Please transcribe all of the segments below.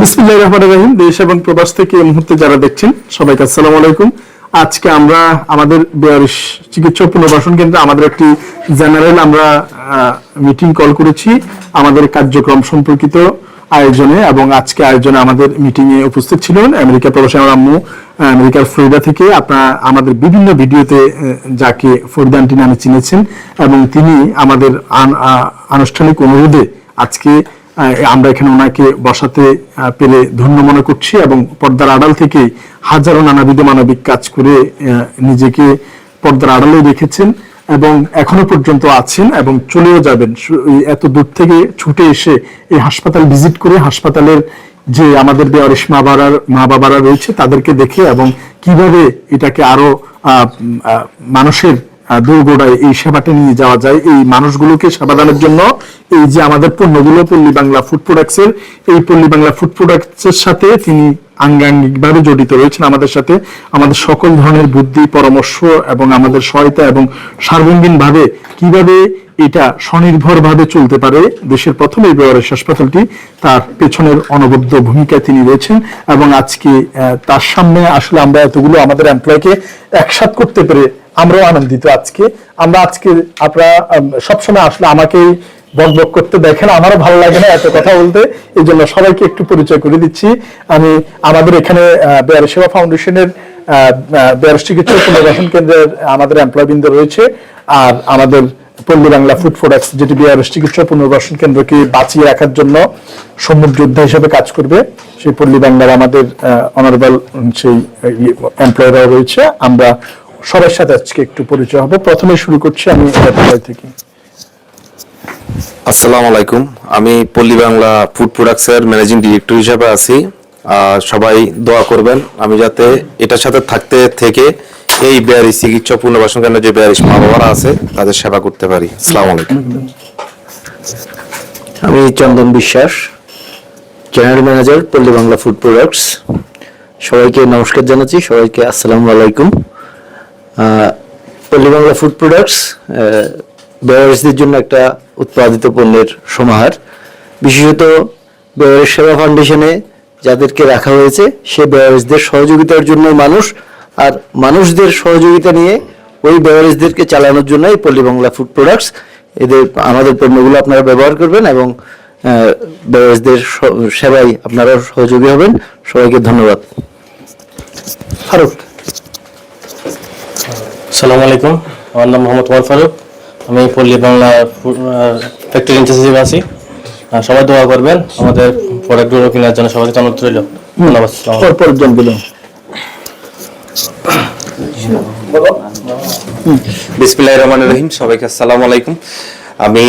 বিসমিল্লাহির দেশ এবং প্রবাস থেকে এই মুহূর্তে যারা দেখছেন, সবাইকে আসসালামু আলাইকুম। আজকে আমরা আমাদের বেয়ারিশ চিকিৎসা পুনর্বাসন কেন্দ্রে আমাদের একটি জেনারেল আমরা মিটিং কল করেছি। আমাদের কার্যক্রম সম্পর্কিত আয়োজনে এবং আজকে আয়োজনে আমাদের মিটিং এ উপস্থিত ছিলেন আমেরিকা প্রবাসী আমার আম্মু আমেরিকার ফ্লোরিডা থেকে। আপনারা আমাদের বিভিন্ন ভিডিওতে যাকে ফরিদানটি নামে চিনেছেন এবং তিনি আমাদের আনুষ্ঠানিক অনুরোধে আজকে আমরা এখানে ওনাকে বসাতে পেরে ধন্য মনে করছি এবং পর্দার আড়াল থেকে হাজারো নানাবিধ মানবিক কাজ করে নিজেকে পর্দার আড়ালে রেখেছেন এবং এখনও পর্যন্ত আছেন এবং চলেও যাবেন। এত দূর থেকে ছুটে এসে এই হাসপাতাল ভিজিট করে হাসপাতালের যে আমাদের বেয়ারিশ মা বাবার মা বাবারা রয়েছে তাদেরকে দেখে এবং কীভাবে এটাকে আরও মানুষের দোরগোড়ায় এই সেবাটা নিয়ে যাওয়া যায়। এই মানুষগুলোকে সেবা দানের জন্য এই যে আমাদের পণ্যগুলো, পল্লী বাংলা ফুড প্রোডাক্টস এর, এই পল্লী বাংলা ফুড প্রোডাক্টস এর সাথে তিনি আঙ্গাঙ্গিকভাবে জড়িত রয়েছেন আমাদের সাথে। আমাদের সকল ধরনের বুদ্ধি, পরামর্শ এবং আমাদের সহায়তা এবং সার্বঙ্গীন ভাবে কীভাবে এটা স্বনির্ভর ভাবে চলতে পারে, দেশের প্রথম এই বেওয়ারেশ হাসপাতালটি, তার পেছনের অনবদ্য ভূমিকায় তিনি রয়েছেন এবং আজকে তার সামনে আসলে আমরা এতগুলো আমাদের এমপ্লয়কে একসাথ করতে পেরে আমরাও আনন্দিত আজকে। আমরা আজকে, আপনারা সবসময় আসলে আমাকে বক বক করতে দেখেন। আমারও ভালো লাগে না এত কথা বলতে। এই জন্য সবাইকে একটু পরিচয় করে দিচ্ছি। আমি আমাদের এখানে বেয়ার সেবা ফাউন্ডেশনের বেয়ার চিকিৎসা পুনর্বাসন কেন্দ্রের আমাদের এমপ্লয় বৃন্দ রয়েছে। আর আমাদের পল্লী বাংলা ফুড প্রোডাক্টস যেটি বিআরএস চিকিৎসা পুনর্বাসন কেন্দ্রকে বাঁচিয়ে রাখার জন্য সম্মুখ যোদ্ধা হিসেবে কাজ করবে। সেই পল্লী বাংলার আমাদের অনারেবল সেই এমপ্লয়াররাও রয়েছে। আমরা সবার সাথে আজকে একটু পরিচয় হব। প্রথমে শুরু করছি আমি থেকে। আসসালামু আলাইকুম। আমি পল্লী বাংলা ফুড প্রোডাক্টস এর ম্যানেজিং ডিরেক্টর হিসেবে আছি। আর সবাই দোয়া করবেন আমি যাতে এটার সাথে থাকতে থেকে এই বেয়ারি চিকিৎসা পুনর্বাসন কেন্দ্রে যে বেয়ারিশ মা বাবারা আছে তাদের সেবা করতে পারি। আসসালামু আলাইকুম। আমি চন্দন বিশ্বাস জেনারেল ম্যানেজার পল্লী বাংলা ফুড প্রোডাক্টস। সবাইকে নমস্কার জানাচ্ছি সবাইকে আসসালামু আলাইকুম। পল্লী বাংলা ফুড প্রোডাক্টস বেয়ারসদের জন্য একটা উৎপাদিত পণ্যের সমাহার। বিশেষত বেয়ারের সেবা ফাউন্ডেশনে যাদেরকে রাখা হয়েছে, সে বেয়ারেসদের সহযোগিতার জন্য মানুষ, আর মানুষদের সহযোগিতা নিয়ে ওই বেয়ারেসদেরকে চালানোর জন্য এই পল্লী বাংলা ফুড প্রোডাক্টস এদের আমাদের পণ্যগুলো আপনারা ব্যবহার করবেন এবং বেয়ারেসদের সেবায় আপনারাও সহযোগী হবেন। সবাইকে ধন্যবাদ। ফারুক সালাম আলাইকুম। আমার নাম মোহাম্মদ ওয়ার ফারুক। আমি পল্লী বাংলা ফ্যাক্টরি ইনচার্জ হিসেবে আছি। সবাই দোয়া করবেন আমাদের প্রোডাক্টগুলো কেনার জন্য সবাইকে অনুরোধ রইল ধন্যবাদ বিসমিল্লাহির রহমানির রহিম সবাইকে আসসালামু আলাইকুম। আমি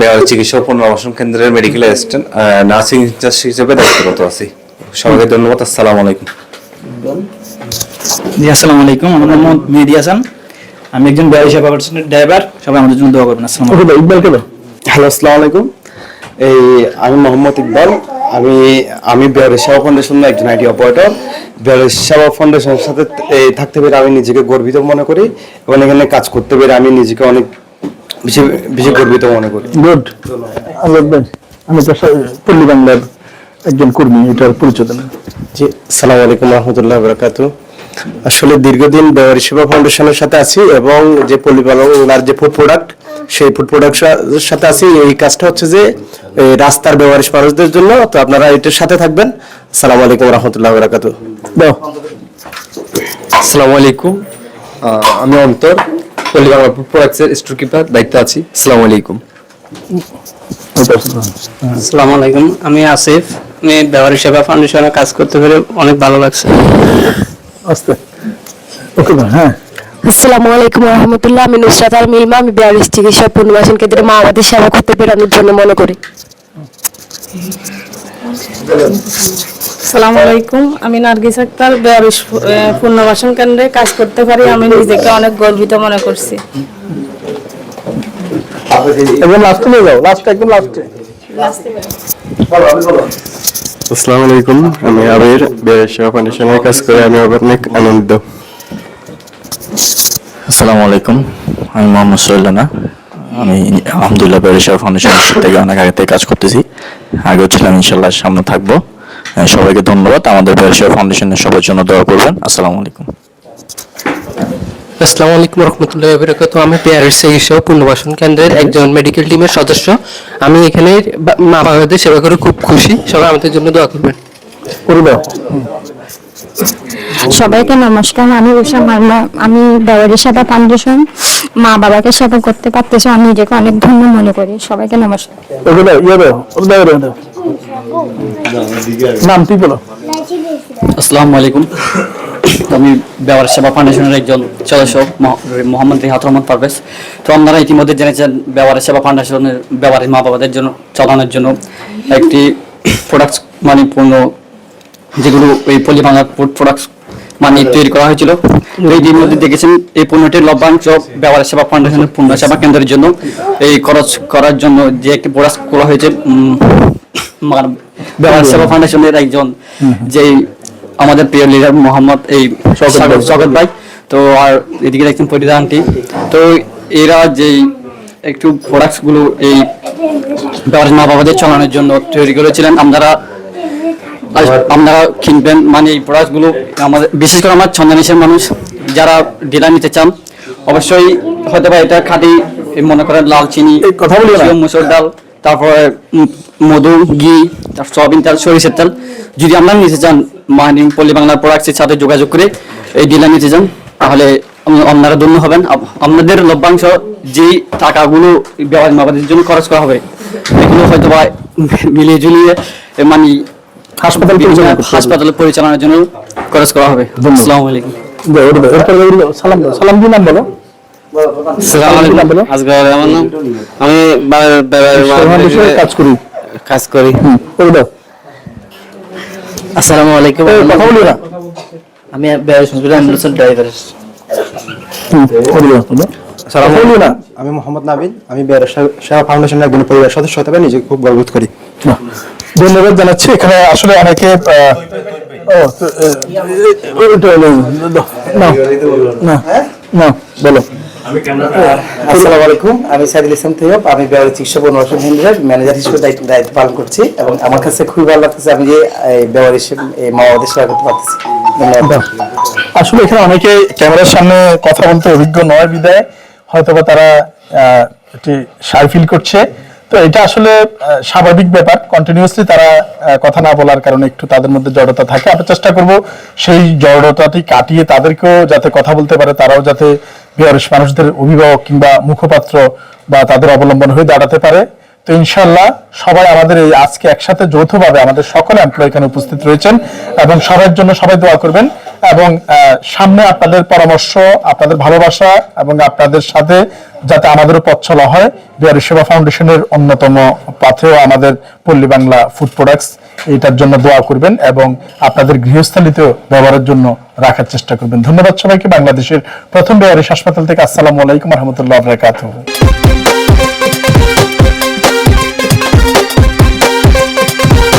বেয়ার চিকিৎসা ও পুনর্বাসন কেন্দ্রের মেডিকেল অ্যাসিস্ট্যান্ট নার্সিং ইনচার্জ হিসেবে দায়িত্বরত আছি। সবাইকে ধন্যবাদ আসসালামু আলাইকুম। জি আসসালামু আলাইকুম। আমার নাম মেহেদি হাসান। আমি একজন ব্যবসায়ী সেবা পার্সনের ড্রাইভার। সবাই আমাদের জন্য দোয়া করবেন। আসসালামু আলাইকুম ইকবাল কেন হ্যালো আসসালামু আলাইকুম। এই আমি মোহাম্মদ ইকবাল। আমি আমি বিহারের সেবা ফাউন্ডেশনের একজন আইটি অপারেটর। বিহারের সেবা ফাউন্ডেশনের সাথে এই থাকতে পেরে আমি নিজেকে গর্বিত মনে করি এবং এখানে কাজ করতে পেরে আমি নিজেকে অনেক বেশি বেশি গর্বিত মনে করি। গুড আমি তো পল্লী বাংলার একজন কর্মী এটার পরিচয় জি সালাম আলাইকুম রহমতুল্লাহ বরকাত আসলে দীর্ঘদিন বেওয়ারি সেবা ফাউন্ডেশনের সাথে আছি এবং যে পল্লীপালনার যে ফুড প্রোডাক্ট সেই ফুড প্রোডাক্ট সাথে আছি। এই কাজটা হচ্ছে যে রাস্তার ব্যবহারিক মানুষদের জন্য। তো আপনারা এটার সাথে থাকবেন। সালাম আলাইকুম রহমতুল্লাহ বরকাত আসসালামু আলাইকুম। আমি অন্তর পল্লী বাংলা প্রোডাক্টসের স্টোর কিপার দায়িত্ব আছি। আসসালামু আলাইকুম। আসসালামু আলাইকুম। আমি আসিফ। আমি ব্যবহারিক সেবা ফাউন্ডেশনে কাজ করতে পেরে অনেক ভালো লাগছে। আস্তে। ওকে হ্যাঁ। আসসালামু আলাইকুম রহমতুল্লাহ। আমি নুসরাত আর মিলমা আমি বিয়াল্লিশ চিকিৎসা পুনর্বাসন কেন্দ্রে মা আমাদের সেবা করতে পেরে আমি ধন্য মনে করি। সালাম আলাইকুম। আমি নার্গিস আক্তার বেয়ারিশ পুনর্বাসন কেন্দ্রে কাজ করতে পারি। আমি নিজেকে অনেক গর্বিত মনে করছি। একদম লাস্টে নিয়ে যাও। লাস্ট একদম লাস্টে আসসালামু আলাইকুম আমি আবির বেওয়ারি ফাউন্ডেশনের কাজ করে আমি অনেক আনন্দিত। আসসালামু আলাইকুম। আমি মোহাম্মদ সোহেলানা আমি আলহামদুলিল্লাহ বেরিশা ফাউন্ডেশনের থেকে অনেক আগে থেকে কাজ করতেছি। আগেও ছিলাম ইনশাল্লাহ সামনে থাকব। সবাইকে ধন্যবাদ। আমাদের বেরিশা ফাউন্ডেশনের সবার জন্য দোয়া করবেন। আসসালামু আলাইকুম। আসসালামু আলাইকুম রহমতুল্লাহ বরকাত আমি চিকিৎসা ও পুনর্বাসন কেন্দ্রের একজন মেডিকেল টিমের সদস্য। আমি এখানে মা বাবাদের সেবা করে খুব খুশি। সবাই আমাদের জন্য দোয়া করবেন। করে সবাইকে নমস্কার। আমি উষা মার্মা আমি বেওয়ারি সেবা ফাউন্ডেশন মা বাবাকে সেবা করতে পারতেছি। আমি নিজেকে অনেক ধন্য মনে করি। সবাইকে নমস্কার। ইয়ে নাম তুই বলো? আসসালামু আলাইকুম। আমি ব্যবহার সেবা ফাউন্ডেশনের একজন সদস্য মহ- মোহাম্মদ রিহাত রহমান পারভেজ। তো আপনারা ইতিমধ্যে জেনেছেন ব্যবহার সেবা ফাউন্ডেশনের ব্যবহারের মা বাবাদের জন্য চালানোর জন্য একটি প্রোডাক্টস মানে পণ্য যেগুলো এই পল্লী বাংলা ফুড প্রোডাক্টস মানে তৈরি করা হয়েছিল। এই ইতিমধ্যে দেখেছেন এই পণ্যটির লভ্যাংশ ব্যবহার সেবা ফাউন্ডেশনের পূর্ণ সেবা কেন্দ্রের জন্য। এই খরচ করার জন্য যে একটি প্রোডাক্ট করা হয়েছে ব্যবহার সেবা ফাউন্ডেশনের একজন যে আমাদের প্রিয় লিডার মোহাম্মদ এই স্বাগত ভাই তো আর এদিকে দেখছেন ফরিদা আন্টি তো এরা যে একটু প্রোডাক্টসগুলো এই মা বাবাদের চালানোর জন্য তৈরি করেছিলেন আপনারা আপনারা কিনবেন মানে এই প্রোডাক্টগুলো আমাদের বিশেষ করে আমার ছন্দানিসের মানুষ যারা ডিলার নিতে চান অবশ্যই হয়তো বা এটা খাঁটি এই মনে করেন লাল চিনি এই কথা। সিয়ম মুসুর ডাল তারপরে মধু ঘি তারপর সয়াবিন তেল সরিষের তেল যদি আপনারা নিতে চান মানে পল্লী বাংলার প্রোডাক্টসের সাথে যোগাযোগ করে এই ডিলার নিতে চান তাহলে আপ- আপনারা ধন্য হবেন। আপনাদের লভ্যাংশ যেই টাকাগুলো ব্যবহার মাবাদের জন্য খরচ করা হবে এগুলো হয়তো বা মিলিয়ে ঝুলিয়ে এ মানে হাসপাতাল হাসপাতাল পরিচালনার জন্য খরচ করা হবে। আসসালামু আলাইকুম। সালাম নাম বলো। আমার আমি কাজ করি। কাজ করি। আসসালামু আলাইকুম আমি ড্রাইভার আমি মোহাম্মদ নাবিল আমি বেয়ারা সেবা ফাউন্ডেশনের একজন পরিবার সদস্য হতে পারে নিজেকে খুব গর্ববোধ করি না। ধন্যবাদ জানাচ্ছি এখানে আসলে অনেকে না, না, বলো আসসালামু আলাইকুম। আমি সাইদুল ইসলাম তৈয়ব আমি ব্যবহার চিকিৎসা ম্যানেজার হিসেবে দায়িত্ব দায়িত্ব পালন করছি এবং আমার কাছে খুবই ভালো লাগতেছে আমি যে এই ব্যবহার হিসেবে সেবা করতে পারতেছি আসলে এখানে অনেকে ক্যামেরার সামনে কথা বলতে অভিজ্ঞ নয় বিদায়। হয়তোবা তারা আহ, একটি সার ফিল করছে। তো এটা আসলে স্বাভাবিক ব্যাপার। কন্টিনিউসলি তারা কথা না বলার কারণে একটু তাদের মধ্যে জড়তা থাকে। আমরা চেষ্টা করব সেই জড়তাটি কাটিয়ে তাদেরকেও যাতে কথা বলতে পারে, তারাও যাতে বেয়ারিশ মানুষদের অভিভাবক কিংবা মুখপাত্র বা তাদের অবলম্বন হয়ে দাঁড়াতে পারে। তো ইনশাল্লাহ সবাই আমাদের এই আজকে একসাথে যৌথভাবে আমাদের সকল এমপ্লয় এখানে উপস্থিত রয়েছেন এবং সবার জন্য সবাই দোয়া করবেন এবং সামনে আপনাদের পরামর্শ, আপনাদের ভালোবাসা এবং আপনাদের সাথে যাতে আমাদেরও পথ চলা হয়, বিহারি সেবা ফাউন্ডেশনের অন্যতম পাথেও আমাদের পল্লী বাংলা ফুড প্রোডাক্টস এটার জন্য দোয়া করবেন এবং আপনাদের গৃহস্থালিতেও ব্যবহারের জন্য রাখার চেষ্টা করবেন। ধন্যবাদ সবাইকে। বাংলাদেশের প্রথম বিহারিস হাসপাতাল থেকে আসসালামু আলাইকুম রহমতুল্লাহ আবরাকাতুহ